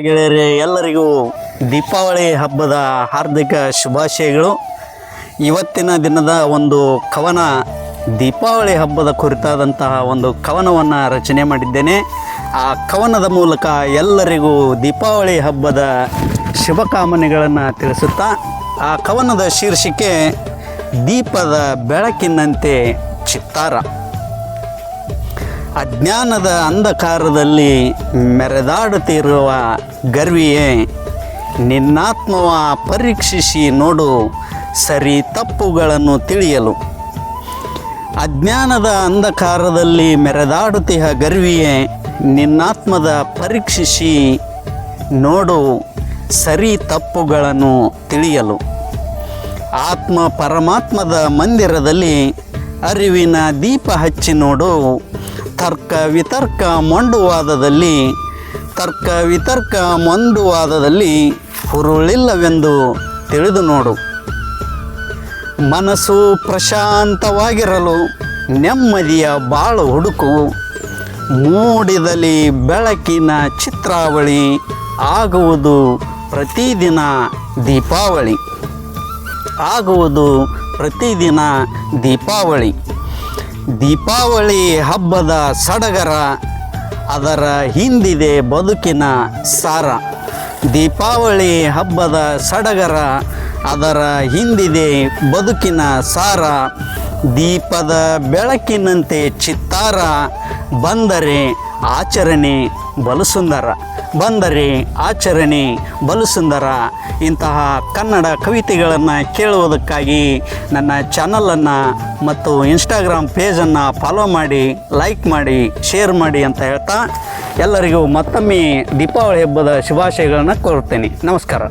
ಗೆಳೆಯರೇ, ಎಲ್ಲರಿಗೂ ದೀಪಾವಳಿ ಹಬ್ಬದ ಹಾರ್ದಿಕ ಶುಭಾಶಯಗಳು. ಇವತ್ತಿನ ದಿನದ ಒಂದು ಕವನ ದೀಪಾವಳಿ ಹಬ್ಬದ ಕುರಿತಾದಂತಹ ಒಂದು ಕವನವನ್ನು ರಚನೆ ಮಾಡಿದ್ದೇನೆ. ಆ ಕವನದ ಮೂಲಕ ಎಲ್ಲರಿಗೂ ದೀಪಾವಳಿ ಹಬ್ಬದ ಶುಭಕಾಮನೆಗಳನ್ನು ತಿಳಿಸುತ್ತಾ, ಆ ಕವನದ ಶೀರ್ಷಿಕೆ ದೀಪದ ಬೆಳಕಿನಂತೆ ಚಿತ್ತಾರ. ಅಜ್ಞಾನದ ಅಂಧಕಾರದಲ್ಲಿ ಮೆರೆದಾಡುತ್ತಿರುವ ಗರ್ವಿಯೇ, ನಿನ್ನಾತ್ಮವ ಪರೀಕ್ಷಿಸಿ ನೋಡು, ಸರಿ ತಪ್ಪುಗಳನ್ನು ತಿಳಿಯಲು. ಅಜ್ಞಾನದ ಅಂಧಕಾರದಲ್ಲಿ ಮೆರೆದಾಡುತ್ತಿಹ ಗರ್ವಿಯೇ, ನಿನ್ನಾತ್ಮದ ಪರೀಕ್ಷಿಸಿ ನೋಡು, ಸರಿ ತಪ್ಪುಗಳನ್ನು ತಿಳಿಯಲು. ಆತ್ಮ ಪರಮಾತ್ಮದ ಮಂದಿರದಲ್ಲಿ ಅರಿವಿನ ದೀಪ ಹಚ್ಚಿ ನೋಡು ತರ್ಕ ವಿತರ್ಕ ಮೊಂಡುವಾದದಲ್ಲಿ, ತರ್ಕ ವಿತರ್ಕ ಮೊಂಡುವಾದದಲ್ಲಿ ಹುರುಳಿಲ್ಲವೆಂದು ತಿಳಿದು ನೋಡು. ಮನಸ್ಸು ಪ್ರಶಾಂತವಾಗಿರಲು ನೆಮ್ಮದಿಯ ಬಾಳು ಹುಡುಕು. ಮೂಡಿದಲ್ಲಿ ಬೆಳಕಿನ ಚಿತ್ರಾವಳಿ ಆಗುವುದು ಪ್ರತಿದಿನ ದೀಪಾವಳಿ. ಆಗುವುದು ಪ್ರತಿದಿನ ದೀಪಾವಳಿ. ದೀಪಾವಳಿ ಹಬ್ಬದ ಸಡಗರ, ಅದರ ಹಿಂದಿದೆ ಬದುಕಿನ ಸಾರ. ದೀಪಾವಳಿ ಹಬ್ಬದ ಸಡಗರ, ಅದರ ಹಿಂದಿದೆ ಬದುಕಿನ ಸಾರ. ದೀಪದ ಬೆಳಕಿನಂತೆ ಚಿತ್ತಾರ, ಬಂದರೆ ಆಚರಣೆ ಬಲು ಸುಂದರ. ಬಂದರೆ, ಆಚರಣೆ, ಬಲು ಸುಂದರ ಇಂತಹ ಕನ್ನಡ ಕವಿತೆಗಳನ್ನು ಕೇಳುವುದಕ್ಕಾಗಿ ನನ್ನ ಚಾನಲನ್ನು ಮತ್ತು ಇನ್ಸ್ಟಾಗ್ರಾಮ್ ಪೇಜನ್ನು ಫಾಲೋ ಮಾಡಿ ಲೈಕ್ ಮಾಡಿ ಶೇರ್ ಮಾಡಿ ಅಂತ ಹೇಳ್ತಾ ಎಲ್ಲರಿಗೂ ಮತ್ತೊಮ್ಮೆ ದೀಪಾವಳಿ ಹಬ್ಬದ ಶುಭಾಶಯಗಳನ್ನು ಕೋರುತ್ತೇನೆ. ನಮಸ್ಕಾರ.